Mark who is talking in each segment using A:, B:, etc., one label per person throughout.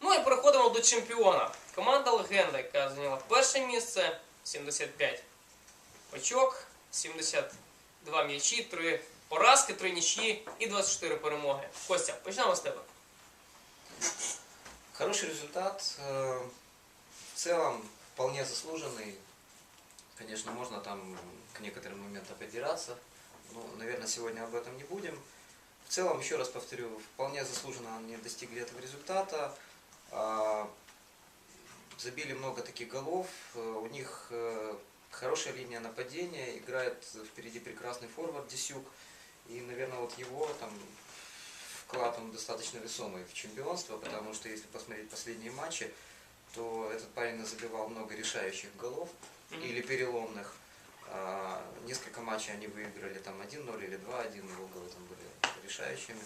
A: Ну і переходимо до чемпіона. Команда легенда, яка зайняла перше місце, 75 очок, 72 м'ячі, 3 поразки, 3 нічі і 24 перемоги. Костя, почнемо з тебе.
B: Хороший результат. э, В целом вполне заслуженный. Конечно, можно там к некоторым моментам придираться. Но, наверное, сегодня об этом не будем. В целом, еще раз повторю, вполне заслуженно они достигли этого результата. А, Забили много таких голов. Э, У них э, хорошая линия нападения. Играет впереди прекрасный форвард Десюк. И, наверное, вот его там вклад он достаточно весомый в чемпионство, потому что если посмотреть последние матчи, то этот парень забивал много решающих голов или переломных. А, Несколько матчей они выиграли, там 1-0 или 2-1, его голы там были решающими.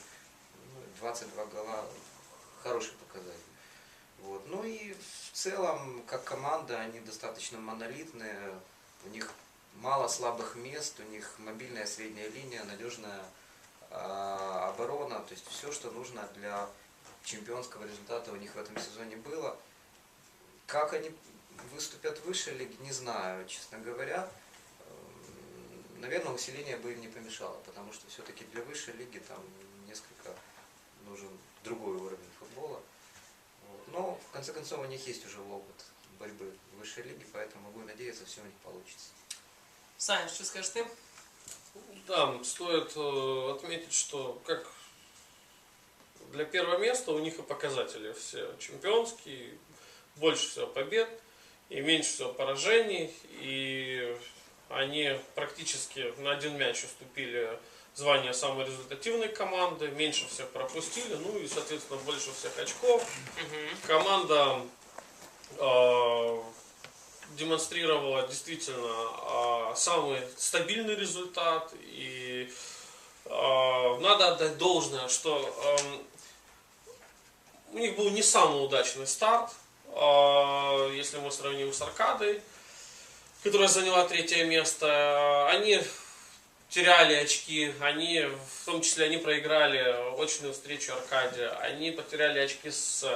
B: Ну, 22 гола, хороший показатель. Вот. Ну и в целом, как команда, они достаточно монолитные, у них мало слабых мест, у них мобильная средняя линия, надежная а, оборона, то есть все, что нужно для чемпионского результата у них в этом сезоне было. Как они выступят выше лиги, не знаю, честно говоря. Эм, Наверное, усиление бы им не помешало, потому что все-таки для высшей лиги там несколько нужен другой уровень футбола. Конце концов у них есть уже опыт борьбы в высшей лиге, поэтому могу надеяться, все у них получится.
A: Саня, що скажеш ти?
C: Да, стоит э, отметить, что как для первого места у них и показатели все чемпионские, больше всего побед и меньше всего поражений, и они практически на один мяч уступили звание самой результативной команды, меньше всех пропустили, ну и, соответственно, больше всех очков.
A: Угу.
C: Команда э, демонстрировала действительно э, самый стабильный результат и э, надо отдать должное, что эм, у них был не самый удачный старт, э, если мы сравним с Аркадой, которая заняла третье место. Они теряли очки, они, в том числе, они проиграли очную встречу Аркадия, они потеряли очки с.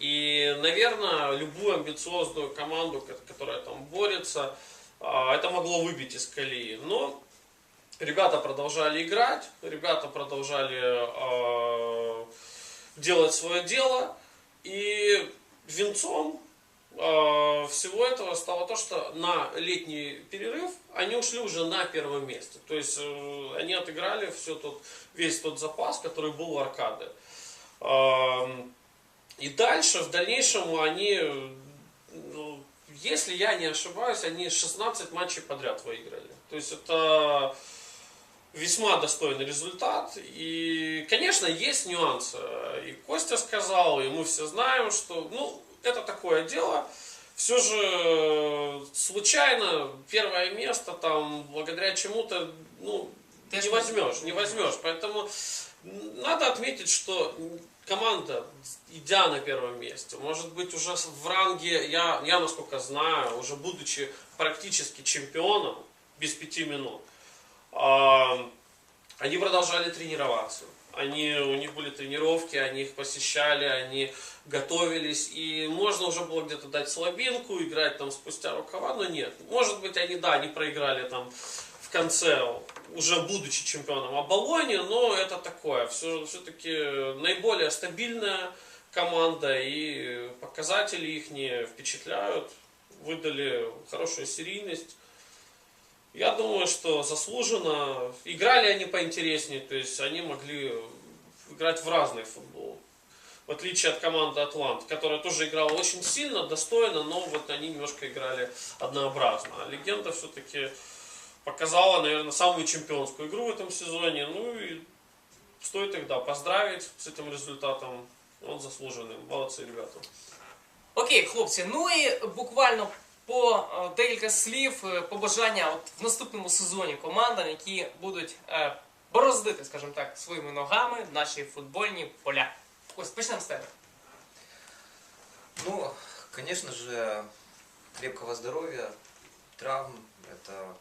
C: И, наверное, любую амбициозную команду, ко- которая там борется, а, это могло выбить из колеи. Но ребята продолжали играть, ребята продолжали а, делать свое дело. И венцом а, всего этого стало то, что на летний перерыв они ушли уже на первом месте. То есть э, они отыграли все тот, весь тот запас, который был у Аркады. Ам, И дальше, в дальнейшем, они, ну, если я не ошибаюсь, они 16 матчей подряд выиграли. То есть это весьма достойный результат. И, конечно, есть нюансы. И Костя сказал, и мы все знаем, что, ну, это такое дело. Все же э, случайно первое место там благодаря чему-то, ну,
A: Ты
C: не возьмешь, не возьмешь. Поэтому надо отметить, что команда, идя на первом месте, может быть уже в ранге, я, я насколько знаю, уже будучи практически чемпионом без пяти минут, а, они продолжали тренироваться. Они, у них были тренировки, они их посещали, они готовились, и можно уже было где-то дать слабинку, играть там спустя рукава, но нет. Может быть, они, да, они проиграли там в конце, уже будучи чемпионом Абалони, но это такое, все, все-таки наиболее стабильная команда, и показатели их не впечатляют, выдали хорошую серийность. Я думаю, что заслуженно. Играли они поинтереснее, то есть они могли играть в разный футбол. В отличие от команды Атлант, которая тоже играла очень сильно, достойно, но вот они немножко играли однообразно. А легенда все-таки показала, наверное, самую чемпионскую игру в этом сезоне. Ну и стоит их, да, поздравить с этим результатом. Он заслуженный. Молодцы, ребята.
A: Окей, хлопці, ну і буквально по е, декілька слів е, побажання от в наступному сезоні командам, які будуть е, бороздити, скажімо так, своїми ногами наші футбольні поля. Ось почнемо з тебе.
B: Ну, конечно же, крепкого здоровья, травм – это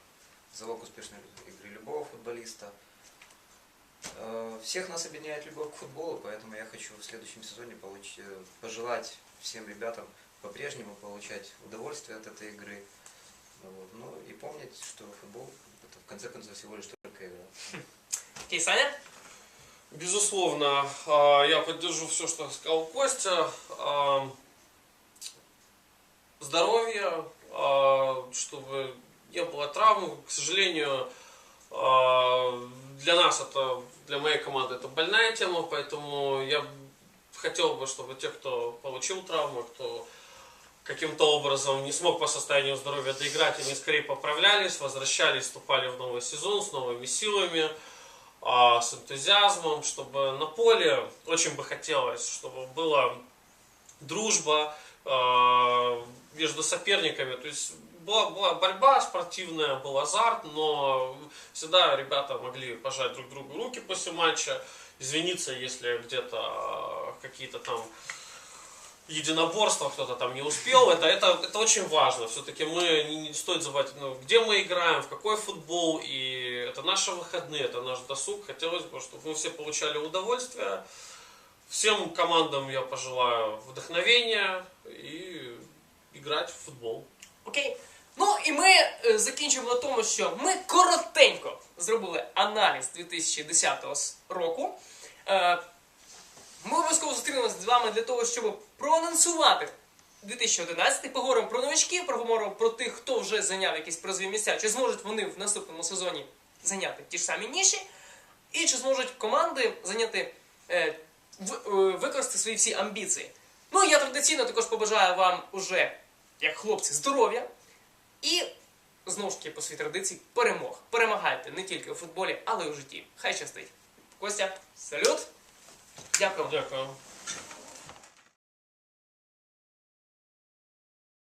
B: залог успешной игры любого футболиста. Э, Всех нас объединяет любовь к футболу, поэтому я хочу в следующем сезоне получ- э, пожелать всем ребятам по-прежнему получать удовольствие от этой игры. Вот. Ну и помнить, что футбол это в конце концов всего лишь только игра.
A: Окей, Саня?
C: Безусловно, а, я поддержу все, что сказал Костя. А, Здоровья, а, чтобы не было травм. К сожалению, для нас это, для моей команды это больная тема, поэтому я хотел бы, чтобы те, кто получил травму, кто каким-то образом не смог по состоянию здоровья доиграть, они скорее поправлялись, возвращались, вступали в новый сезон с новыми силами а, с энтузиазмом, чтобы на поле очень бы хотелось, чтобы была дружба а, между соперниками, то есть была, была борьба спортивная, был азарт, но всегда ребята могли пожать друг другу руки после матча, извиниться, если где-то какие-то там единоборства кто-то там не успел, это, это, это очень важно. Все-таки мы не, не стоит забывать, ну, где мы играем, в какой футбол, и это наши выходные, это наш досуг. Хотелось бы, чтобы мы все получали удовольствие. Всем командам я пожелаю вдохновения и играть в футбол.
A: Окей. Ну і ми е, закінчимо на тому, що ми коротенько зробили аналіз 2010 с- року. Ми обов'язково зустрінемося з вами для того, щоб проанонсувати 2011, поговоримо про новичків, поговоримо про тих, хто вже зайняв якісь призові місця, чи зможуть вони в наступному сезоні зайняти ті ж самі ніші, і чи зможуть команди зайняти, е, в- е, використати свої всі амбіції. Ну я традиційно також побажаю вам уже, як хлопці, здоров'я і знову ж таки по своїй традиції перемог. Перемагайте не тільки у футболі, але й у житті. Хай щастить. Костя, салют! 这
C: 样搞，这样搞。